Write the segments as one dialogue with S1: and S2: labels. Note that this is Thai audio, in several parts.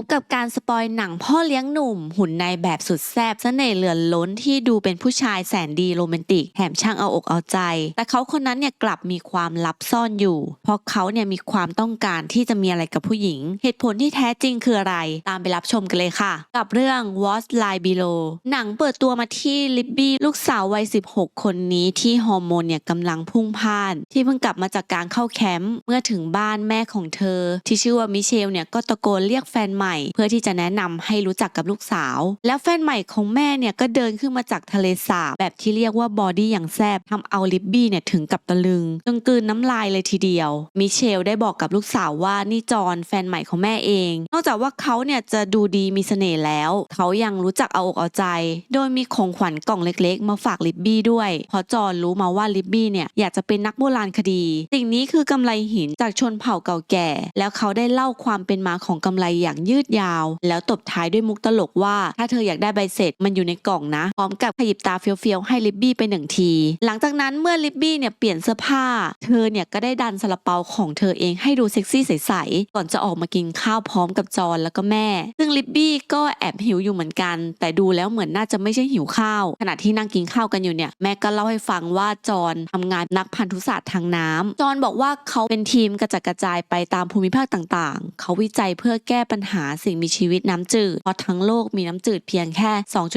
S1: บกับการสปอยหนังพ่อเลี้ยงหนุ่ม หุ่นในแบบสุดแซ่บเสน่ห์เหลือล้นที่ดูเป็นผู้ชายแสนดีโรแมนติกแถมช่างเอาอกเอาใจ แต่เขาคนนั้นเนี่ยกลับมีความลับซ่อนอยู่ เพราะเขาเนี่ยมีความต้องการที่จะมีอะไรกับผู้หญิง เหตุผลที่แท้จริงคืออะไร ตามไปรับชมกันเลยค่ะ กับเรื่อง What's Lie Below หนังเปิดตัวมาที่ลิบบี้ลูกสาววัย 16 คนนี้ที่ฮอร์โมนเนี่ยกำลังพุ่งพล่าน ที่เพิ่งกลับมาจากการเข้าแคมป์เมื่อถึงบ้านแม่ของเธอ ที่ชื่อว่ามิเชลเนี่ยก็ตะโกนเรียกแฟนใหม่เพื่อที่จะแนะนำให้รู้จักกับลูกสาว แล้วแฟนใหม่ของแม่เนี่ยก็เดินขึ้นมาจากทะเลสาบแบบที่เรียกว่าบอดี้อย่างแซบทำเอาลิบบี้เนี่ยถึงกับตะลึงจนกลืนน้ำลายเลยทีเดียว มิเชลได้บอกกับลูกสาวว่านี่จอนแฟนใหม่ของแม่เอง นอกจากว่าเขาเนี่ยจะดูดีมีเสน่ห์แล้ว เขายังรู้จักเอาอกเอาใจ โดยมีของขวัญกล่องเล็กๆ มาฝากลิบบี้ด้วยเพราะจอนรู้มาว่าลิบบี้เนี่ยอยากจะเป็นนักโบราณคดี สิ่งนี้คือกำไลหินจากชนเผ่าเก่าแก่ แล้วเขาได้เล่าความเป็นมาของกำไลอย่างยืดยาว แล้วตบท้ายด้วยมุกตลกว่า ถ้าเธออยากได้ใบเสร็จมันอยู่ในกล่องนะ พร้อมกับขยิบตาเฟี้ยวๆให้ลิบบี้ไปหนึ่งที หลังจากนั้นเมื่อลิบบี้เนี่ยเปลี่ยนเสื้อผ้า เธอเนี่ยก็ได้ดันซาลาเปาของเธอเองให้ดูเซ็กซี่ใสๆก่อนจะออกมากินข้าวพร้อมกับจอนแล้วก็แม่ ซึ่งลิบบี้ก็แอบหิวอยู่เหมือนกัน แต่ดูแล้วเหมือนน่าจะไม่ใช่หิวข้าว ขณะที่นั่งกินข้าวกันอยู่เนี่ยแม่ก็เล่าให้ฟังว่าจอนทำงานนักพันธุศาสตร์ทางน้ำจอนบอกว่าเขาเป็นทีมกระจัดกระจายไปตามภูมิภาคต่างๆ เขาวิจัยเพื่อแก้ปัญหาาสิ่งมีชีวิตน้ำจืด เพราะทั้งโลกมีน้ำจืดเพียงแค่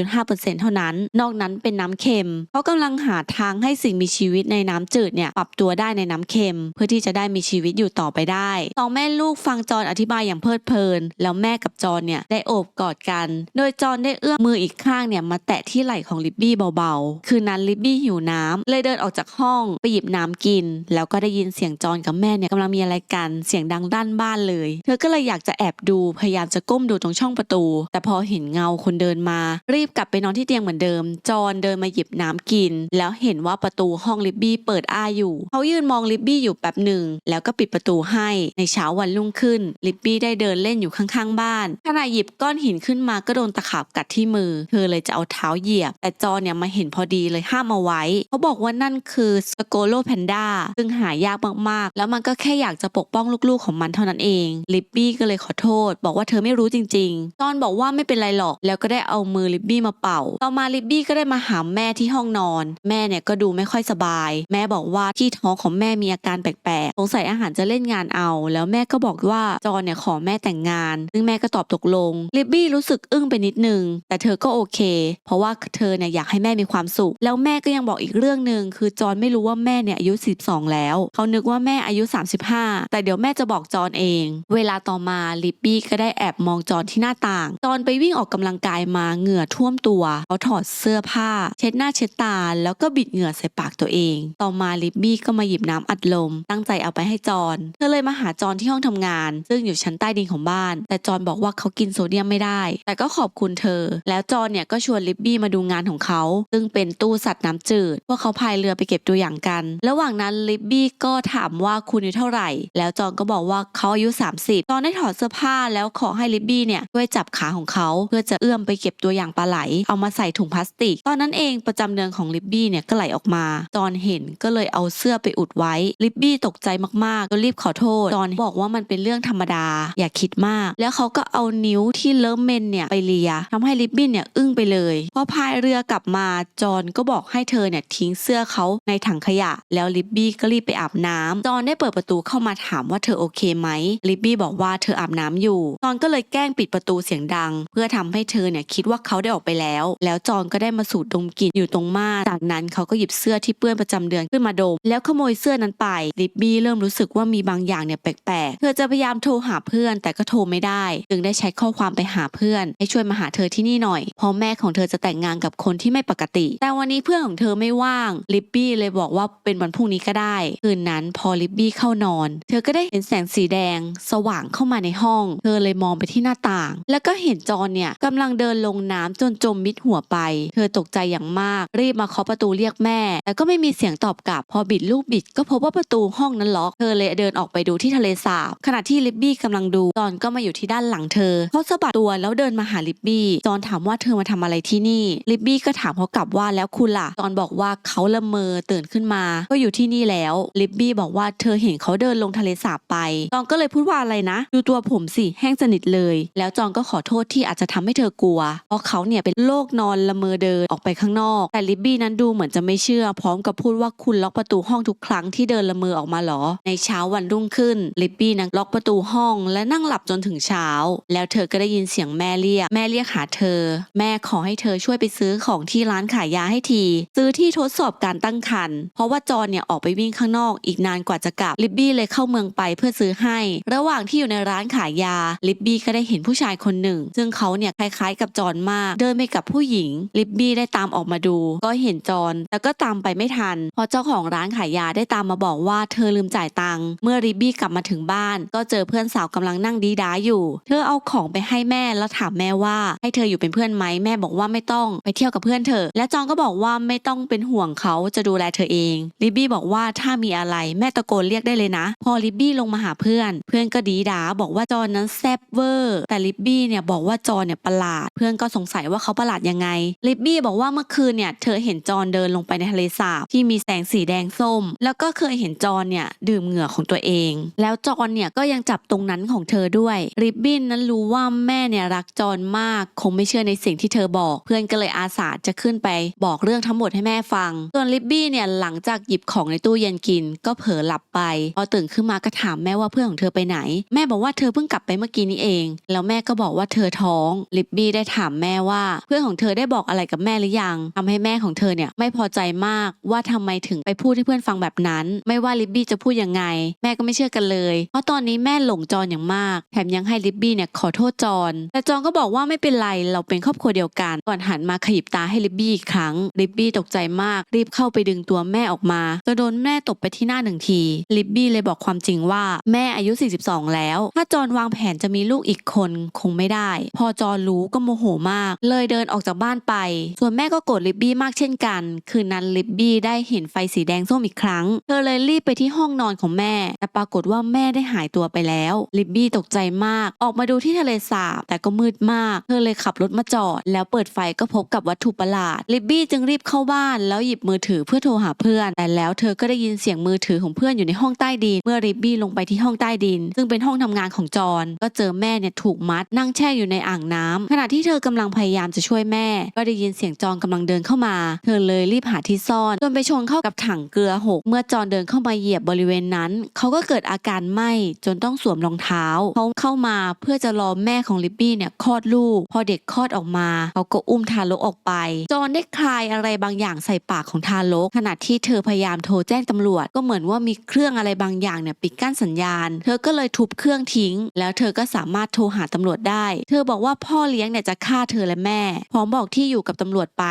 S1: 2.5%เท่านั้น นอกนั้นเป็นน้ำเค็มเขากำลังหาทางให้สิ่งมีชีวิตในน้ำจืดเนี่ยปรับตัวได้ในน้ำเค็ม เพื่อที่จะได้มีชีวิตอยู่ต่อไปได้สองแม่ลูกฟังจอนอธิบายอย่างเพลิดเพลิน แล้วแม่กับจอนเนี่ยได้โอบกอดกัน โดยจอนได้เอื้อมมืออีกข้างเนี่ยมาแตะที่ไหล่ของลิบบี้เบาๆ คืนนั้นลิบบี้หิวน้ำเลยเดินออกจากห้องไปหยิบน้ำกิน แล้วก็ได้ยินเสียงจอนกับแม่เนี่ยกำลังมีอะไรกัน เสียงดังด้านบ้านเลย เธอก็เลยอยากจะแอบดูพยายามจะก้มดูตรงช่องประตู แต่พอเห็นเงาคนเดินมา รีบกลับไปนอนที่เตียงเหมือนเดิม จอนเดินมาหยิบน้ำกิน แล้วเห็นว่าประตูห้องลิบบี้เปิดอ้าอยู่ เขายืนมองลิบบี้อยู่แป๊บหนึ่ง แล้วก็ปิดประตูให้ในเช้าวันรุ่งขึ้น ลิบบี้ได้เดินเล่นอยู่ข้างๆบ้านขณะหยิบก้อนหินขึ้นมาก็โดนตะขาบกัดที่มือ เธอเลยจะเอาเท้าเหยียบ แต่จอนเนี่ยมาเห็นพอดีเลยห้ามเอาไว้ เขาบอกว่านั่นคือสโกโลแพนด้าซึ่งหายากมากๆ แล้วมันก็แค่อยากจะปกป้องลูกๆของมันเท่านั้นเอง ลิบบี้ก็เลยขอโทษบอกว่าเธอไม่รู้จริง ๆ จอนบอกว่าไม่เป็นไรหรอก แล้วก็ได้เอามือลิบบี้มาเป่า ต่อมาลิบบี้ก็ได้มาหาแม่ที่ห้องนอน แม่เนี่ยก็ดูไม่ค่อยสบาย แม่บอกว่าที่ท้องของแม่มีอาการแปลกๆ สงสัยอาหารจะเล่นงานเอา แล้วแม่ก็บอกว่าจอนเนี่ยขอแม่แต่งงาน ซึ่งแม่ก็ตอบตกลง ลิบบี้รู้สึกอึ้งไปนิดนึง แต่เธอก็โอเค เพราะว่าเธอเนี่ยอยากให้แม่มีความสุข แล้วแม่ก็ยังบอกอีกเรื่องหนึ่งคือจอนไม่รู้ว่าแม่เนี่ยอายุ 12 แล้ว เขานึกว่าแม่อายุ 35 แต่เดี๋ยวแม่จะบอกจอนเอง เวลาต่อมาลิบบี้ก็ได้แอบมองจอนที่หน้าต่าง จอนไปวิ่งออกกำลังกายมาเหงื่อท่วมตัว เขาถอดเสื้อผ้า เช็ดหน้าเช็ดตา แล้วก็บิดเหงื่อใส่ปากตัวเอง ต่อมาลิบบี้ก็มาหยิบน้ำอัดลม ตั้งใจเอาไปให้จอนเธอเลยมาหาจอนที่ห้องทำงาน ซึ่งอยู่ชั้นใต้ดินของบ้าน แต่จอนบอกว่าเขากินโซเดียมไม่ได้ แต่ก็ขอบคุณเธอ แล้วจอนเนี่ยก็ชวนลิบบี้มาดูงานของเขา ซึ่งเป็นตู้สัตว์น้ำจืด พวกเขาพายเรือไปเก็บตัวอย่างกัน ระหว่างนั้นลิบบี้ก็ถามว่าคุณอายุเท่าไหร่ แล้วจอนก็บอกว่าเขาอายุ 30 จอนได้ถอดเสื้อผ้าแล้วขอให้ลิบบี้เนี่ยช่วยจับขาของเขาเพื่อจะเอื้อมไปเก็บตัวอย่างปลาไหล เอามาใส่ถุงพลาสติก ตอนนั้นเองประจำเดือนของลิบบี้เนี่ยก็ไหลออกมาจอนเห็นก็เลยเอาเสื้อไปอุดไว้ลิบบี้ตกใจมากๆก็รีบขอโทษจอนบอกว่ามันเป็นเรื่องธรรมดา อย่าคิดมาก แล้วเขาก็เอานิ้วที่เริ่มเมนเนี่ยไปเลียทำให้ลิบบี้เนี่ยอึ้งไปเลยพอพายเรือกลับมาจอนก็บอกให้เธอเนี่ยทิ้งเสื้อเขาในถังขยะ แล้วลิบบี้ก็รีบไปอาบน้ำจอนได้เปิดประตูเข้ามาถามว่าเธอโอเคไหมลิบบี้บอกว่าเธออาบน้ำอยู่จอนก็เลยแกล้งปิดประตูเสียงดัง เพื่อทำให้เธอเนี่ยคิดว่าเขาได้ออกไปแล้ว แล้วจอนก็ได้มาสูดดมกลิ่นอยู่ตรงม่านจากนั้นเขาก็หยิบเสื้อที่เปื้อนประจำเดือนขึ้นมาดม แล้วขโมยเสื้อนั้นไปลิบบี้เริ่มรู้สึกว่ามีบางอย่างเนี่ยแปลกๆเธอจะพยายามโทรหาเพื่อน แต่ก็โทรไม่ได้ จึงได้ใช้ข้อความไปหาเพื่อน ให้ช่วยมาหาเธอที่นี่หน่อยเพราะแม่ของเธอจะแต่งงานกับคนที่ไม่ปกติ แต่วันนี้เพื่อนของเธอไม่ว่างลิบบี้เลยบอกว่าเป็นวันพรุ่งนี้ก็ได้ คืนนั้นพอลิบบี้เข้านอน เธอก็ได้เห็นแสงสีแดง สว่างเข้ามาในห้อง เธอเลยมองไปที่หน้าต่าง แล้วก็เห็นจอนเนี่ยกำลังเดินลงน้ำจนจมมิดหัวไป เธอตกใจอย่างมาก รีบมาเคาะประตูเรียกแม่ แต่ก็ไม่มีเสียงตอบกลับ พอบิดลูกบิด ก็พบว่าประตูห้องนั้นล็อก เธอเลยเดินออกไปดูที่ทะเลสาบ ขณะที่ลิบบี้กำลังดู จอนก็มาอยู่ที่ด้านหลังเธอ เขาสะบัดตัวแล้วเดินมาหาลิบบี้ จอนถามว่าเธอมาทำอะไรที่นี่ ลิบบี้ก็ถามเขากลับว่าแล้วคุณล่ะ จอนบอกว่าเขาละเมอตื่นขึ้นมา ก็อยู่ที่นี่แล้ว ลิบบี้บอกว่าเธอเห็นเขาเดินลงทะเลสาบไป จอนก็เลยพูดว่าอะไรนะ ดูตัวผมสิ แห้งสนิทเลย แล้วจอนก็ขอโทษที่อาจจะทำให้เธอกลัว เพราะเขาเนี่ยเป็นโรคนอนละเมอเดินออกไปข้างนอก แต่ลิบบี้นั้นดูเหมือนจะไม่เชื่อ พร้อมกับพูดว่าคุณล็อกประตูห้องทุกครั้งที่เดินละเมอออกมาเหรอ ในเช้าวันรุ่งขึ้นลิบบี้นั้นล็อกประตูห้อง และนั่งหลับจนถึงเช้า แล้วเธอก็ได้ยินเสียงแม่เรียก แม่เรียกหาเธอ แม่ขอให้เธอช่วยไปซื้อของที่ร้านขายยาให้ที ซื้อที่ทดสอบการตั้งครรภ์เพราะว่าจอนเนี่ยออกไปวิ่งข้างนอกอีกนานกว่าจะกลับลิบบี้เลยเข้าเมืองไปเพื่อซื้อให้ ระหว่างที่อยู่ในร้านขายยาลิบบี้ก็ได้เห็นผู้ชายคนหนึ่ง ซึ่งเขาเนี่ยคล้ายๆกับจอนมาก เดินไปกับผู้หญิง ลิบบี้ได้ตามออกมาดู ก็เห็นจอนแต่ก็ตามไปไม่ทันพราะเจ้าของร้านขายยาได้ตามมาบอกว่าเธอลืมจ่ายตังค์เมื่อลิบบี้กลับมาถึงบ้าน ก็เจอเพื่อนสาวกำลังนั่งดีด้าอยู่ เธอเอาของไปให้แม่แล้วถามแม่ว่าให้เธออยู่เป็นเพื่อนไหมแม่บอกว่าไม่ต้องไปเที่ยวกับเพื่อนเธอ และจอนก็บอกว่าไม่ต้องเป็นห่วงเขาจะดูแลเธอเองลิบบี้บอกว่าถ้ามีอะไรแม่ตะโกนเรียกได้เลยนะ พอลิบบี้ลงมาหาเพื่อน เพื่อนก็ดีดาบอกว่าจอนนั้นแซบเวอร์ แต่ลิบบี้เนี่ยบอกว่าจอเนี่ยประหลาด เพื่อนก็สงสัยว่าเขาประหลาดยังไง ลิบบี้บอกว่าเมื่อคืนเนี่ยเธอเห็นจอนเดินลงไปในทะเลสาบที่มีแสงสีแดงส้ม แล้วก็เคยเห็นจอนเนี่ยดื่มเหงื่อของตัวเอง แล้วจอนเนี่ยก็ยังจับตรงนั้นของเธอด้วยลิบบี้นั้นรู้ว่าแม่เนี่ยรักจอนมากคงไม่เชื่อในสิ่งที่เธอบอก เพื่อนก็เลยอาสาจะขึ้นไป บอกเรื่องทั้งหมดให้แม่ฟัง ส่วนลิบบี้เนี่ยหลังจากหยิบของในตู้เย็นกิน ก็เผลอหลับไปพอตื่นขึ้นมาก็ถามแม่ว่าเพื่อนของเธอไปไหน แม่บอกว่าเธอเพิ่งกลับไปเมื่อกี้นี้เอง แล้วแม่ก็บอกว่าเธอท้อง ลิบบี้ได้ถามแม่ว่า เพื่อนของเธอได้บอกอะไรกับแม่หรือยังทำให้แม่ของเธอเนี่ยไม่พอใจมากว่าทำไมถึงไปพูดให้เพื่อนฟังแบบนั้น ไม่ว่าลิบบี้จะพูดยังไง แม่ก็ไม่เชื่อกันเลย เพราะตอนนี้แม่หลงจอนอย่างมาก แถมยังให้ลิบบี้เนี่ยขอโทษจอนแต่จอนก็บอกว่าไม่เป็นไรเราเป็นครอบครัวเดียวกัน ก่อนหันมาขยิบตาให้ลิบบี้อีกครั้งลิบบี้ตกใจมาก รีบเข้าไปดึงตัวแม่ออกมาจนโดนแม่ตบไปที่หน้าหนึ่งทีลิบบี้เลยบอกความจริงว่าแม่อายุ 42 แล้ว ถ้าจอนวางแผนจะมีลูกอีกคนคงไม่ได้ พอจอนรู้ก็โมโหมาก เลยเดินออกจากบ้านไป ส่วนแม่ก็โกรธลิบบี้มากเช่นกัน คืนนั้นลิบบี้ได้เห็นไฟสีแดงส้มอีกครั้ง เธอเลยรีบไปที่ห้องนอนของแม่ แต่ปรากฏว่าแม่ได้หายตัวไปแล้ว ลิบบี้ตกใจมาก ออกมาดูที่ทะเลสาบแต่ก็มืดมาก เธอเลยขับรถมาจอด แล้วเปิดไฟก็พบกับวัตถุประหลาด ลิบบี้จึงรีบเข้าบ้าน แล้วหยิบมือถือเพื่อโทรหาเพื่อน แต่แล้วเธอก็ได้ยินเสียงมือถือของเพื่อนอยู่ในห้องใต้ดิน เมื่อลิบบี้ลงไปที่ห้องใต้ดิน ซึ่งเป็นห้องทำงานของจอนก็เจอแม่เนี่ยถูกมัดนั่งแช่อยู่ในอ่างน้ำขณะที่เธอกำลังพยายามจะช่วยแม่ ก็ได้ยินเสียงจอนกำลังเดินเข้ามา เธอเลยรีบหาที่ซ่อนจนไปชนเข้ากับถังเกลือหกเมื่อจอนเดินเข้ามาเหยียบบริเวณนั้น เขาก็เกิดอาการไหม้จนต้องสวมรองเท้าเขาเข้ามาเพื่อจะรอแม่ของลิบบี้เนี่ยคลอดลูก พอเด็กคลอดออกมาเขาก็อุ้มทารกออกไป จอนได้คลายอะไรบางอย่างใส่ปากของทารก ขณะที่เธอพยายามโทรแจ้งตำรวจ ก็เหมือนว่ามีเครื่องอะไรบางอย่างเนี่ยปิดกั้นสัญญาณ เธอก็เลยทุบเครื่องทิ้ง แล้วเธอก็สามารถโทรหาตำรวจได้ เธอบอกว่าพ่อเลี้ยงเนี่ยจะฆ่าเธอและแม่ พร้อมบอกที่อยู่กับตำรวจไป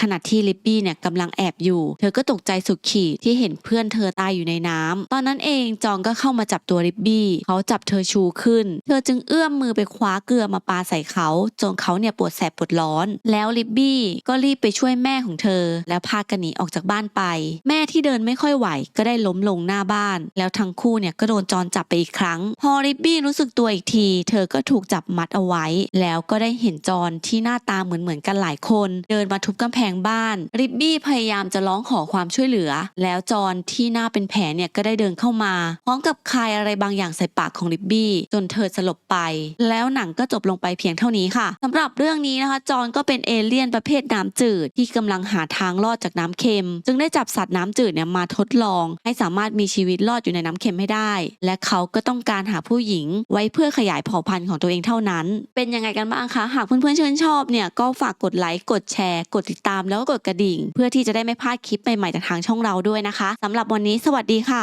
S1: ขณะที่ลิบบี้เนี่ยกำลังแอบอยู่ เธอก็ตกใจสุดขีดที่เห็นเพื่อนเธอตายอยู่ในน้ำตอนนั้นเองจองก็เข้ามาจับตัวลิบบี้ เขาจับเธอชูขึ้น เธอจึงเอื้อมมือไปคว้าเกลือมาปาใส่เขาจนเขาเนี่ยปวดแสบปวดร้อน แล้วลิบบี้ก็รีบไปช่วยแม่ของเธอ แล้วพากันหนีออกจากบ้านไป แม่ที่เดินไม่ค่อยไหว ก็ได้ล้มลงหน้าบ้าน แล้วทั้งคู่เนี่ยก็โดนจอนจับไปอีกครั้ง พอลิบบี้รู้สึกตัวอีกทีเธอก็ถูกจับมัดเอาไว้ แล้วก็ได้เห็นจอนที่หน้าตาเหมือนเหมือนกันหลายคน เดินมาทุบกำแพงบ้าน ริบบี้พยายามจะร้องขอความช่วยเหลือ แล้วจอนที่หน้าเป็นแผลเนี่ยก็ได้เดินเข้ามาพร้อมกับคายอะไรบางอย่างใส่ปากของริบบี้จนเธอสลบไป แล้วหนังก็จบลงไปเพียงเท่านี้ค่ะสำหรับเรื่องนี้นะคะ จอนก็เป็นเอเลี่ยนประเภทน้ำจืด ที่กำลังหาทางรอดจากน้ำเค็ม จึงได้จับสัตว์น้ำจืดเนี่ยมาทดลอง ให้สามารถมีชีวิตรอดอยู่ในน้ำเค็มให้ได้ และเขาก็ต้องการหาผู้หญิงไว้เพื่อขยายายเผ่าพันธุ์ของตัวเองเท่านั้น เป็นยังไงกันบ้างคะ หากเพื่อนๆชื่นชอบเนี่ยก็ฝากกดไลค์ กดแชร์ กดติดตามแล้วก็กดกระดิ่ง เพื่อที่จะได้ไม่พลาดคลิปใหม่ๆจากทางช่องเราด้วยนะคะสำหรับวันนี้สวัสดีค่ะ